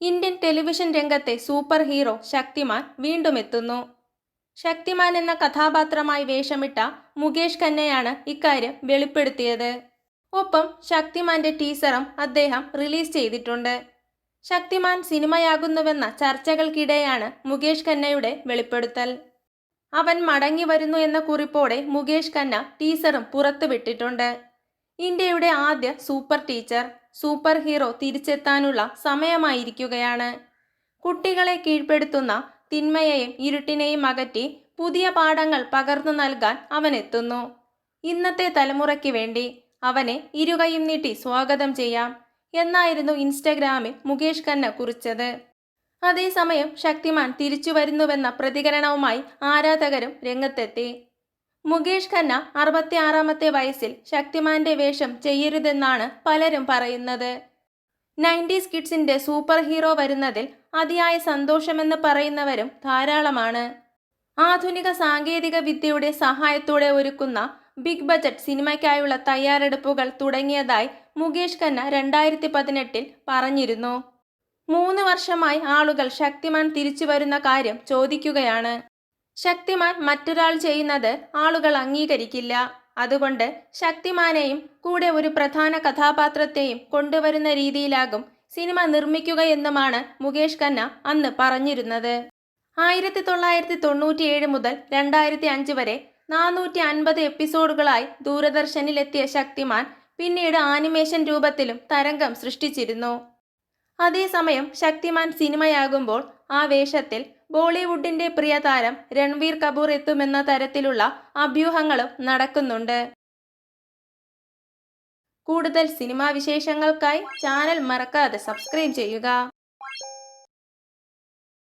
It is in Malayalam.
ഇന്ത്യൻ ടെലിവിഷൻ രംഗത്തെ സൂപ്പർ ഹീറോ ശക്തിമാൻ വീണ്ടും എത്തുന്നു. ശക്തിമാൻ എന്ന കഥാപാത്രമായി വേഷമിട്ട മുകേഷ് ഖന്നയാണ് ഇക്കാര്യം വെളിപ്പെടുത്തിയത്. ഒപ്പം ശക്തിമാന്റെ ടീസറും അദ്ദേഹം റിലീസ് ചെയ്തിട്ടുണ്ട്. ശക്തിമാൻ സിനിമയാകുന്നുവെന്ന ചർച്ചകൾക്കിടെയാണ് മുകേഷ് ഖന്നയുടെ വെളിപ്പെടുത്തൽ. അവൻ മടങ്ങി വരുന്നു എന്ന കുറിപ്പോടെ മുകേഷ് ഖന്ന ടീസറും പുറത്തുവിട്ടിട്ടുണ്ട്. ഇന്ത്യയുടെ ആദ്യ സൂപ്പർ ടീച്ചർ സൂപ്പർ ഹീറോ തിരിച്ചെത്താനുള്ള സമയമായിരിക്കുകയാണ്. കുട്ടികളെ കീഴ്പ്പെടുത്തുന്ന തിന്മയെയും ഇരുട്ടിനെയും അകറ്റി പുതിയ പാഠങ്ങൾ പകർന്നു നൽകാൻ അവൻ എത്തുന്നു ഇന്നത്തെ തലമുറയ്ക്ക് വേണ്ടി അവനെ ഇരുകയും നീട്ടി സ്വാഗതം ചെയ്യാം എന്നായിരുന്നു ഇൻസ്റ്റഗ്രാമിൽ മുകേഷ് ഖന്ന കുറിച്ചത്. അതേസമയം ശക്തിമാൻ തിരിച്ചു വരുന്നുവെന്ന പ്രതികരണവുമായി ആരാധകരും രംഗത്തെത്തി. മുകേഷ് ഖന്ന അറുപത്തിയാറാമത്തെ വയസ്സിൽ ശക്തിമാന്റെ വേഷം ചെയ്യരുതെന്നാണ് പലരും പറയുന്നത്. നയന്റീസ് കിഡ്സിന്റെ സൂപ്പർ ഹീറോ വരുന്നതിൽ അതിയായ സന്തോഷമെന്ന് പറയുന്നവരും ധാരാളമാണ്. ആധുനിക സാങ്കേതിക വിദ്യയുടെ സഹായത്തോടെ ഒരുക്കുന്ന ബിഗ് ബജറ്റ് സിനിമയ്ക്കായുള്ള തയ്യാറെടുപ്പുകൾ തുടങ്ങിയതായി മുകേഷ് ഖന്ന രണ്ടായിരത്തി പതിനെട്ടിൽ പറഞ്ഞിരുന്നു. മൂന്ന് വർഷമായി ആളുകൾ ശക്തിമാൻ തിരിച്ചു വരുന്ന കാര്യം ചോദിക്കുകയാണ്. ശക്തിമാൻ മറ്റൊരാൾ ചെയ്യുന്നത് ആളുകൾ അംഗീകരിക്കില്ല. അതുകൊണ്ട് ശക്തിമാനെയും കൂടെ ഒരു പ്രധാന കഥാപാത്രത്തെയും കൊണ്ടുവരുന്ന രീതിയിലാകും സിനിമ നിർമ്മിക്കുകയെന്നുമാണ് മുകേഷ് ഖന്ന അന്ന് പറഞ്ഞിരുന്നത്. ആയിരത്തി തൊള്ളായിരത്തി തൊണ്ണൂറ്റിയേഴ് മുതൽ രണ്ടായിരത്തി അഞ്ച് വരെ നാനൂറ്റി അൻപത് എപ്പിസോഡുകളായി ദൂരദർശനിലെത്തിയ ശക്തിമാൻ പിന്നീട് ആനിമേഷൻ രൂപത്തിലും തരംഗം സൃഷ്ടിച്ചിരുന്നു. അതേസമയം ശക്തിമാൻ സിനിമയാകുമ്പോൾ ആ വേഷത്തിൽ ബോളിവുഡിന്റെ പ്രിയ താരം രൺവീർ കപൂർ എത്തുമെന്ന തരത്തിലുള്ള അഭ്യൂഹങ്ങളും നടക്കുന്നുണ്ട്. കൂടുതൽ സിനിമാ വിശേഷങ്ങൾക്കായി ചാനൽ മറക്കാതെ സബ്സ്ക്രൈബ് ചെയ്യുക.